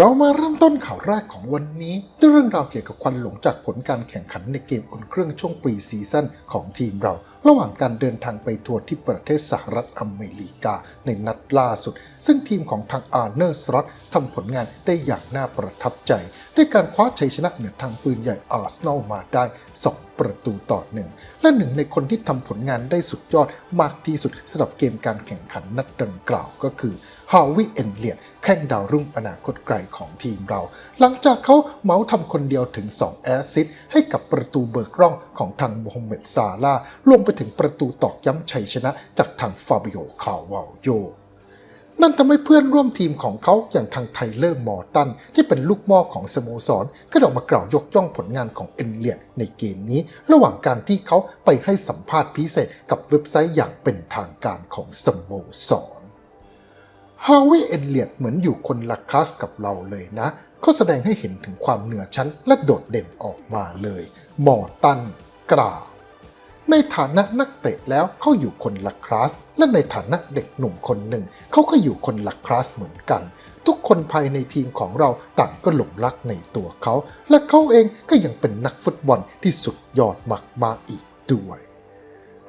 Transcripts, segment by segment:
เรามาเริ่มต้นข่าวแรกของวันนี้ด้วยเรื่องราวเกี่ยวกับควันหลงจากผลการแข่งขันในเกมอุ่นเครื่องช่วงปรีซีซั่นของทีมเรา ระหว่างการเดินทางไปทัวร์ที่ประเทศสหรัฐอเมริกาในนัดล่าสุด ซึ่งทีมของทางอาร์เนอร์สล็อตทำผลงานได้อย่างน่าประทับใจ ด้วยการคว้าชัยชนะเหนือทางปืนใหญ่อาร์เซนอลมาได้2 ประตูต่อหนึ่งและหนึ่งในคนที่ทำผลงานได้สุดยอดมากที่สุดสำหรับเกมการแข่งขันนัดดังกล่าวก็คือฮาวิเอ็นเลียดแข้งดาวรุ่งอนาคตไกลของทีมเรา หลังจากเขาเมาส์ทำคนเดียวถึง 2 แอสซิสให้กับประตูเบิกร่องของทางโมฮัมเหม็ดซาลาห์รวมไปถึงประตูตอกย้ำชัยชนะจากทางฟาบิโอคาวาโย นั่นทำให้เพื่อนร่วมทีมของเขาอย่างทางไทเลอร์มอร์ตัน ที่เป็นลูกม่อของสโมสรก็ออกมากล่าวยกย่องผลงานของเอ็นเลียดในเกมนี้ ระหว่างการที่เขาไปให้สัมภาษณ์พิเศษกับเว็บไซต์อย่างเป็นทางการของสโมสรฮาวิเอ็นเลียดเหมือนอยู่คนละคลาสกับเราเลยนะเขาแสดงให้เห็นถึงความเหนือชั้นและโดดเด่นออกมาเลย มอร์ตันกล่าว ในฐานะนักเตะแล้วเขาอยู่คนละคลาส และในฐานะเด็กหนุ่มคนหนึ่ง เขาก็อยู่คนละคลาสเหมือนกัน ทุกคนภายในทีมของเราต่างก็หลงรักในตัวเขา และเขาเองก็ยังเป็นนักฟุตบอลที่สุดยอดมากๆอีกด้วย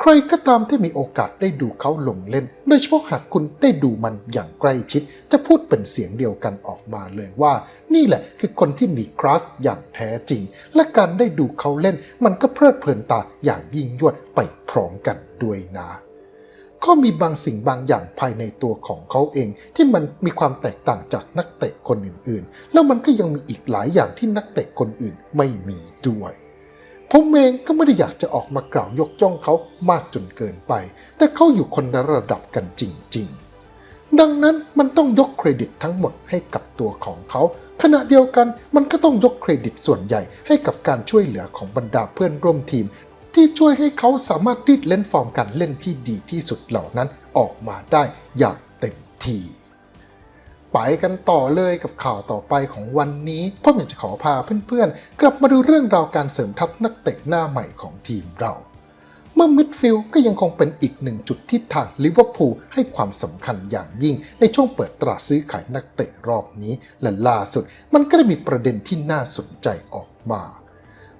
ใครก็ตามที่มีโอกาสได้ดูเขาลงเล่น โดยเฉพาะหากคุณได้ดูมันอย่างใกล้ชิด จะพูดเป็นเสียงเดียวกันออกมาเลยว่า นี่แหละคือคนที่มีคลาสอย่างแท้จริง และการได้ดูเขาเล่น มันก็เพลิดเพลินตาอย่างยิ่งยวดไปพร้อมกันด้วยนะก็มีบางสิ่งบางอย่างภายในตัวของเขาเอง ที่มันมีความแตกต่างจากนักเตะคนอื่นๆ แล้วมันก็ยังมีอีกหลายอย่างที่นักเตะคนอื่นไม่มีด้วย ผมเองก็ไม่ได้อยากจะออกมากล่าวยกย่องเขามากจนเกินไป แต่เขาอยู่คนละระดับกันจริง ๆ ดังนั้นมันต้องยกเครดิตทั้งหมดให้กับตัวของเขา ขณะเดียวกันมันก็ต้องยกเครดิตส่วนใหญ่ให้กับการช่วยเหลือของบรรดาเพื่อนร่วมทีม ที่ช่วยให้เขาสามารถรีดเล่นฟอร์มการเล่นที่ดีที่สุดเหล่านั้นออกมาได้อย่างเต็มที่ ไปกันต่อเลยกับข่าวต่อไปของวันนี้ผมอยากจะขอพาเพื่อนๆ กลับมาดูเรื่องราวการเสริมทัพนักเตะหน้าใหม่ของทีมเรา เมื่อมิดฟิลด์ก็ยังคงเป็นอีกหนึ่งจุดที่ทางลิเวอร์พูลให้ความสำคัญอย่างยิ่งในช่วงเปิดตลาดซื้อขายนักเตะรอบนี้และล่าสุด มันก็ได้มีประเด็นที่น่าสนใจออกมา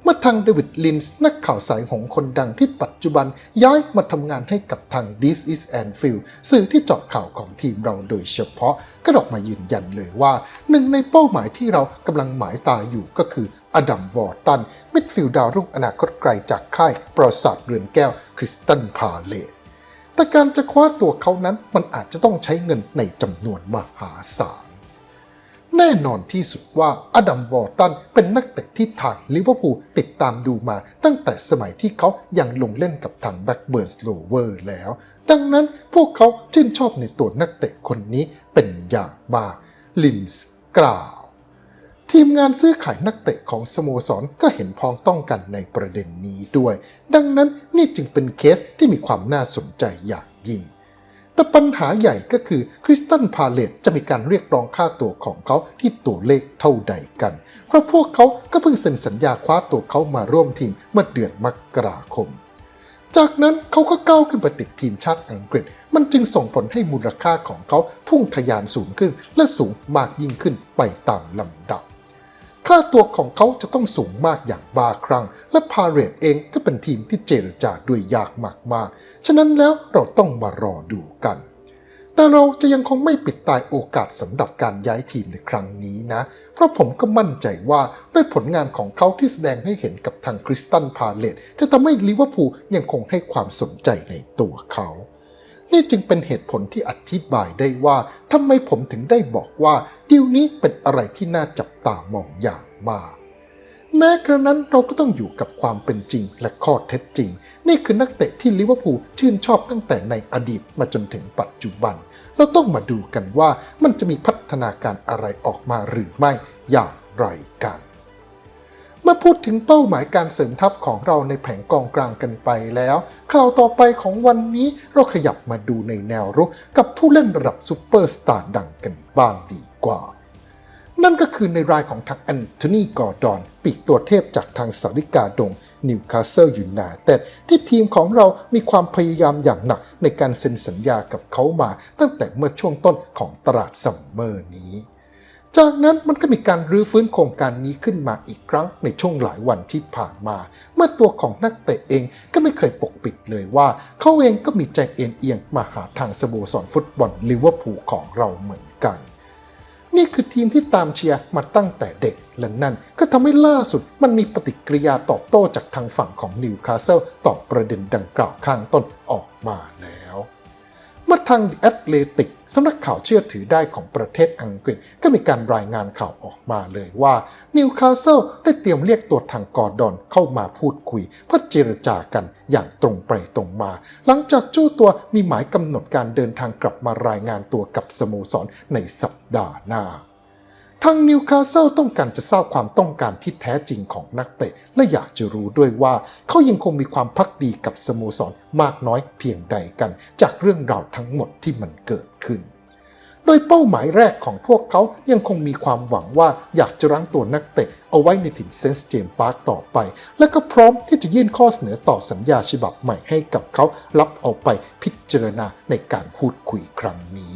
เมื่อทางเดวิดลินส์นักข่าวสายหงคนดังที่ปัจจุบันย้ายมาทำงานให้กับทาง This is Anfield สื่อที่เจาะข่าวของทีมเราโดยเฉพาะก็ออกมายืนยันเลยว่า หนึ่งในเป้าหมายที่เรากำลังหมายตาอยู่ก็คืออดัมวอร์ตัน มิดฟิลด์ดาวรุ่งอนาคตไกลจากค่ายปราสาทเรือนแก้วคริสตันพาเลตแต่การจะคว้าตัวเขานั้นมันอาจจะต้องใช้เงินในจำนวนมหาศาล แน่นอนที่สุดว่าอดัมวอร์ตันเป็นนักเตะที่ทางลิเวอร์พูลติดตามดูมา ตั้งแต่สมัยที่เขายังลงเล่นกับทางแบ็กเบิร์นสโลเวอร์แล้ว ดังนั้นพวกเขาชื่นชอบในตัวนักเตะคนนี้เป็นอย่างมากลินส์กล่าวทีมงานซื้อขายนักเตะของสโมสรก็เห็นพ้องต้องกันในประเด็นนี้ด้วย ดังนั้นนี่จึงเป็นเคสที่มีความน่าสนใจอย่างยิ่ง แต่ปัญหาใหญ่ก็คือคริสตันพาเลตจะมีการเรียกร้องค่าตัวของเขาที่ตัวเลขเท่าใดกัน เพราะพวกเขาก็เพิ่งเซ็นสัญญาคว้าตัวเขามาร่วมทีมเมื่อเดือนมกราคม จากนั้นเขาก็ก้าวขึ้นไปติดทีมชาติอังกฤษ มันจึงส่งผลให้มูลค่าของเขาพุ่งทะยานสูงขึ้นและสูงมากยิ่งขึ้นไปตามลำดับ ค่าตัวของเขาจะต้องสูงมากอย่างบาคลั่งและพาเรตเองก็เป็นทีมที่เจรจาด้วยยากมากๆ ฉะนั้นแล้วเราต้องมารอดูกัน แต่เราจะยังคงไม่ปิดตายโอกาสสำหรับการย้ายทีมในครั้งนี้นะ เพราะผมก็มั่นใจว่าด้วยผลงานของเขาที่แสดงให้เห็นกับทางคริสตันพาเลตจะทำให้ลิเวอร์พูลยังคงให้ความสนใจในตัวเขา นี่จึงเป็นเหตุผลที่อธิบายได้ว่าทำไมผมถึงได้บอกว่าดีลนี้เป็นอะไรที่น่าจับตามองอย่างมากแม้กระนั้นเราก็ต้องอยู่กับความเป็นจริงและข้อเท็จจริง นี่คือนักเตะที่ลิเวอร์พูลชื่นชอบตั้งแต่ในอดีตมาจนถึงปัจจุบัน เราต้องมาดูกันว่ามันจะมีพัฒนาการอะไรออกมาหรือไม่อย่างไรกัน มื่อพูดถึงเป้าหมายการเสริมทัพของเราในแผงกองกลางกันไปแล้ว ข่าวต่อไปของวันนี้เราขยับมาดูในแนวรุกกับผู้เล่นระดับซูเปอร์สตาร์ดังกันบ้างดีกว่า นั่นก็คือในรายของทางแอนโทนีกอร์ดอนปีกตัวเทพจากทางสาริกาดงนิวคาสเซิลยูไนเต็ดที่ทีมของเรามีความพยายามอย่างหนักในการเซ็นสัญญากับเขามาตั้งแต่เมื่อช่วงต้นของตลาดซัมเมอร์นี้ จากนั้นมันก็มีการรื้อฟื้นโครงการนี้ขึ้นมาอีกครั้งในช่วงหลายวันที่ผ่านมา เมื่อตัวของนักเตะเองก็ไม่เคยปกปิดเลยว่า เขาเองก็มีใจเอ็นเอียงมาหาทางสโมสรฟุตบอลลิเวอร์พูลของเราเหมือนกัน นี่คือทีมที่ตามเชียร์มาตั้งแต่เด็กและนั่นก็ทำให้ล่าสุดมันมีปฏิกิริยาตอบโต้จากทางฝั่งของนิวคาสเซิลต่อประเด็นดังกล่าวข้างต้นออกมาแล้ว เมื่อทางแอตเลติกสำนักข่าวเชื่อถือได้ของประเทศอังกฤษ ก็มีการรายงานข่าวออกมาเลยว่านิวคาสเซิลได้เตรียมเรียกตัวทางกอร์ดอนเข้ามาพูดคุยเพื่อเจรจากันอย่างตรงไปตรงมา หลังจากเจ้ตัวมีหมายกำหนดการเดินทางกลับมารายงานตัวกับสโมสรในสัปดาห์หน้า ทางนิวคาสเซิลต้องการจะทราบความต้องการที่แท้จริงของนักเตะ และอยากจะรู้ด้วยว่า เขายังคงมีความพักดีกับสโมสรมากน้อยเพียงใดกัน จากเรื่องราวทั้งหมดที่มันเกิดขึ้น โดยเป้าหมายแรกของพวกเขายังคงมีความหวังว่าอยากจะรั้งตัวนักเตะ เอาไว้ในถิ่นเซนส์เจมส์พาร์คต่อไป และก็พร้อมที่จะยื่นข้อเสนอต่อสัญญาฉบับใหม่ให้กับเขารับเอาไปพิจารณาในการพูดคุยครั้งนี้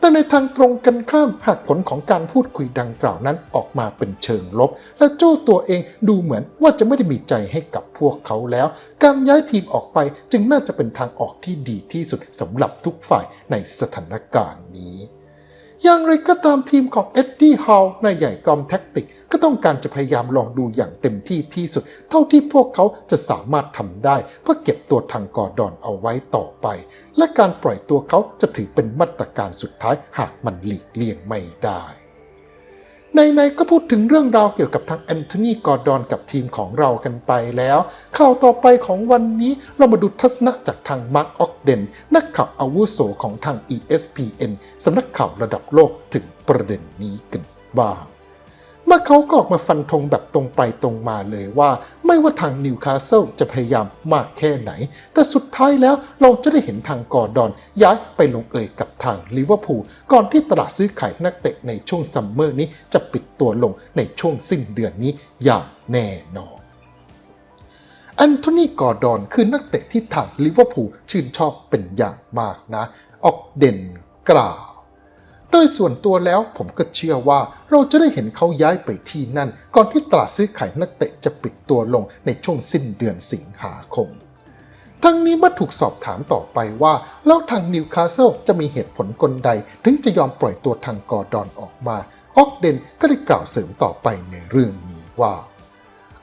แต่ในทางตรงกันข้ามหากผลของการพูดคุยดังกล่าวนั้นออกมาเป็นเชิงลบ และโจ้ตัวเองดูเหมือนว่าจะไม่ได้มีใจให้กับพวกเขาแล้ว การย้ายทีมออกไปจึงน่าจะเป็นทางออกที่ดีที่สุดสำหรับทุกฝ่ายในสถานการณ์นี้ อย่างไรก็ตามทีมของเอ็ดดี้ฮาวนายใหญ่กอมแท็กติก ก็ต้องการจะพยายามลองดูอย่างเต็มที่ที่สุด เท่าที่พวกเขาจะสามารถทำได้ เพื่อเก็บตัวทางกอร์ดอนเอาไว้ต่อไป และการปล่อยตัวเขาจะถือเป็นมาตรการสุดท้ายหากมันหลีกเลี่ยงไม่ได้ ในๆก็พูดถึงเรื่องราวเกี่ยวกับทางแอนโทนีกอร์ดอนกับทีมของเรากันไปแล้ว ข่าวต่อไปของวันนี้เรามาดูทัศนะจากทางมาร์คออกเดนนักข่าวอาวุโสของทาง ESPN สำนักข่าวระดับโลกถึงประเด็นนี้กันบ้าง เมื่อเขาก็ออกมาฟันธงแบบตรงไปตรงมาเลยว่า ไม่ว่าทางนิวคาสเซิลจะพยายามมากแค่ไหน แต่สุดท้ายแล้วเราจะได้เห็นทางกอร์ดอน ย้ายไปลงเอยกับทางลิเวอร์พูลก่อนที่ตลาดซื้อขายนักเตะในช่วงซัมเมอร์นี้จะปิดตัวลงในช่วงสิ้นเดือนนี้อย่างแน่นอนแอนโทนีกอร์ดอนคือนักเตะที่ทางลิเวอร์พูลชื่นชอบเป็นอย่างมากนะ ออกเด่นกล่าว โดยส่วนตัวแล้วผมก็เชื่อว่าเราจะได้เห็นเขาย้ายไปที่นั่น ก่อนที่ตลาดซื้อขายนักเตะจะปิดตัวลงในช่วงสิ้นเดือนสิงหาคม ทั้งนี้เมื่อถูกสอบถามต่อไปว่า แล้วทางนิวคาสเซิลจะมีเหตุผลกลใด ถึงจะยอมปล่อยตัวทางกอร์ดอนออกมา ออกเดนก็ได้กล่าวเสริมต่อไปในเรื่องนี้ว่า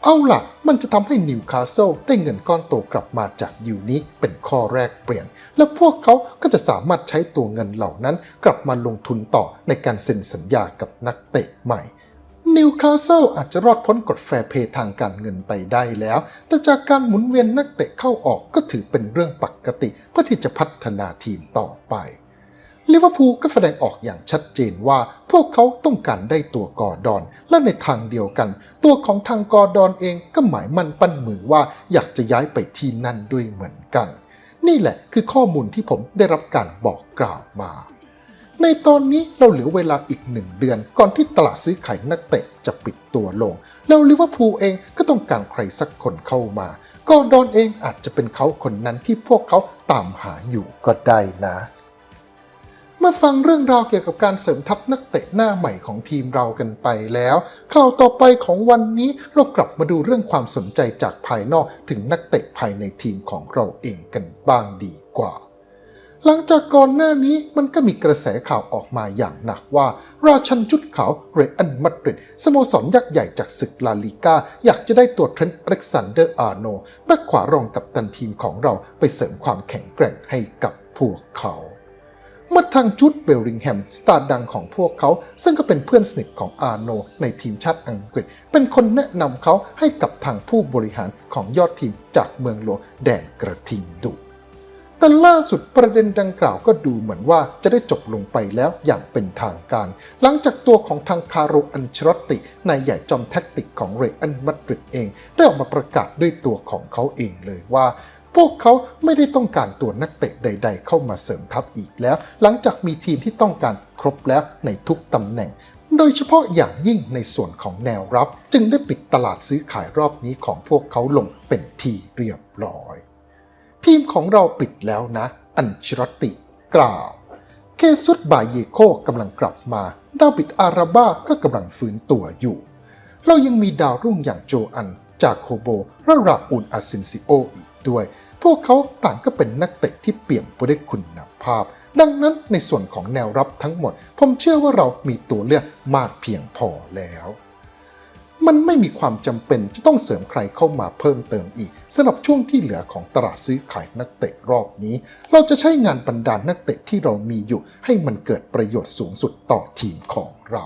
เอาล่ะ มันจะทำให้นิวคาสเซิลได้เงินก้อนโตกลับมาจากดิวนี้เป็นข้อแรกเปลี่ยน และพวกเขาก็จะสามารถใช้ตัวเงินเหล่านั้นกลับมาลงทุนต่อในการเซ็นสัญญากับนักเตะใหม่นิวคาสเซิลอาจจะรอดพ้นกฎแฟร์เพย์ทางการเงินไปได้แล้ว แต่จากการหมุนเวียนนักเตะเข้าออกก็ถือเป็นเรื่องปกติเพื่อที่จะพัฒนาทีมต่อไป ลิเวอร์พูลก็แสดงออกอย่างชัดเจนว่าพวกเขาต้องการได้ตัวกอร์ดอน และในทางเดียวกัน ตัวของทางกอร์ดอนเองก็หมายมั่นปั้นมือว่าอยากจะย้ายไปที่นั่นด้วยเหมือนกัน นี่แหละคือข้อมูลที่ผมได้รับการบอกกล่าวมา ในตอนนี้เราเหลือเวลาอีกหนึ่งเดือน ก่อนที่ตลาดซื้อขายนักเตะจะปิดตัวลง แล้วลิเวอร์พูลเองก็ต้องการใครสักคนเข้ามากอร์ดอนเองอาจจะเป็นเขาคนนั้นที่พวกเขาตามหาอยู่ก็ได้นะ เมาฟังเรื่องราวเกี่ยวกับการเสริมทัพนักเตะหน้าใหม่ของทีมเรากันไปแล้วข่าวต่อไปของวันนี้เรากลับมาดูเรื่องความสนใจจากภายนอกถึงนักเตะภายในทีมของเราเองกันบ้างดีกว่า หลังจากก่อนหน้านี้มันก็มีกระแสข่าวออกมาอย่างหนักว่า ราชันชุดขาวเรอันมาดริดสโมสรยักษ์ใหญ่จากศึกลาลิก้า อยากจะได้ตัวเทรนต์อเล็กซานเดอร์อาร์โนแบ็คขวารองกับตันทีมของเราไปเสริมความแข็งแกร่งให้กับพวกเขา เมื่อทางจุดเบลลิงแฮมสตาร์ดังของพวกเขา ซึ่งก็เป็นเพื่อนสนิทของอาร์โน ในทีมชาติอังกฤษ เป็นคนแนะนำเขาให้กับทางผู้บริหารของยอดทีมจากเมืองหลวงแดนกระทิงดุแต่ล่าสุดประเด็นดังกล่าวก็ดูเหมือนว่าจะได้จบลงไปแล้วอย่างเป็นทางการ หลังจากตัวของทางคาร์โรอันชลอตตินายใหญ่จอมแท็กติกของเรอันมาดริดเอง ได้ออกมาประกาศด้วยตัวของเขาเองเลยว่า พวกเขาไม่ได้ต้องการตัวนักเตะใด ๆ เข้ามาเสริมทัพอีกแล้ว หลังจากมีทีมที่ต้องการครบแล้วในทุกตำแหน่ง โดยเฉพาะอย่างยิ่งในส่วนของแนวรับ จึงได้ปิดตลาดซื้อขายรอบนี้ของพวกเขาลงเป็นทีเรียบร้อย ทีมของเราปิดแล้วนะ อันชรติกล่าวเคซุดบายเยโคกำลังกลับมาดาวิดอาราบ้าก็กำลังฟื้นตัวอยู่ เรายังมีดาวรุ่งอย่างโจอัน จากโคโบและราอูนอาซินซิโออีก ด้วย พวกเขาต่างก็เป็นนักเตะที่เปี่ยมไปด้วยคุณภาพ ดังนั้นในส่วนของแนวรับทั้งหมด ผมเชื่อว่าเรามีตัวเลือกมากเพียงพอแล้วมันไม่มีความจำเป็นจะต้องเสริมใครเข้ามาเพิ่มเติมอีกสำหรับช่วงที่เหลือของตลาดซื้อขายนักเตะรอบนี้ เราจะใช้งานบรรดานักเตะที่เรามีอยู่ ให้มันเกิดประโยชน์สูงสุดต่อทีมของเรา